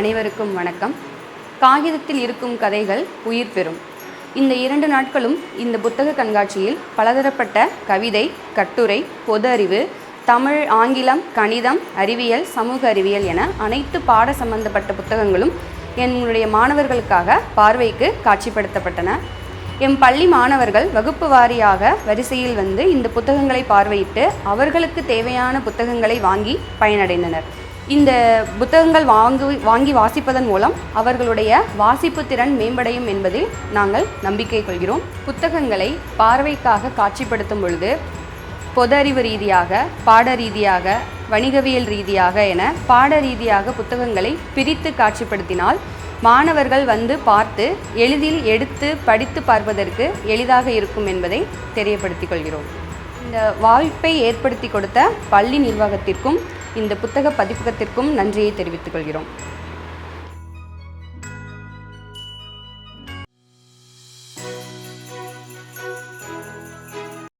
அனைவருக்கும் வணக்கம். காகிதத்தில் இருக்கும் கதைகள் உயிர் பெறும். இந்த இரண்டு நாட்களும் இந்த புத்தக கண்காட்சியில் பலதரப்பட்ட கவிதை கட்டுரை பொது அறிவு தமிழ் ஆங்கிலம் கணிதம் அறிவியல் சமூக அறிவியல் என அனைத்து பாட சம்பந்தப்பட்ட புத்தகங்களும் என்னுடைய மாணவர்களுக்காக பார்வைக்கு காட்சிப்படுத்தப்பட்டன. எம் பள்ளி மாணவர்கள் வகுப்பு வாரியாக வரிசையில் வந்து இந்த புத்தகங்களை பார்வையிட்டு அவர்களுக்கு தேவையான புத்தகங்களை வாங்கி பயனடைந்தனர். இந்த புத்தகங்கள் வாங்கு வாங்கி வாசிப்பதன் மூலம் அவர்களுடைய வாசிப்பு திறன் மேம்படையும் என்பதில் நாங்கள் நம்பிக்கை கொள்கிறோம். புத்தகங்களை பார்வைக்காக காட்சிப்படுத்தும் பொழுது பொது அறிவு ரீதியாக பாட ரீதியாக வணிகவியல் ரீதியாக என பாட ரீதியாக புத்தகங்களை பிரித்து காட்சிப்படுத்தினால் மாணவர்கள் வந்து பார்த்து எளிதில் எடுத்து படித்து பார்ப்பதற்கு எளிதாக இருக்கும் என்பதை தெரியப்படுத்திக் கொள்கிறோம். இந்த வாய்ப்பை ஏற்படுத்தி கொடுத்த பள்ளி நிர்வாகத்திற்கும் இந்த புத்தக பதிப்பகத்திற்கும் நன்றியை தெரிவித்துக் கொள்கிறோம்.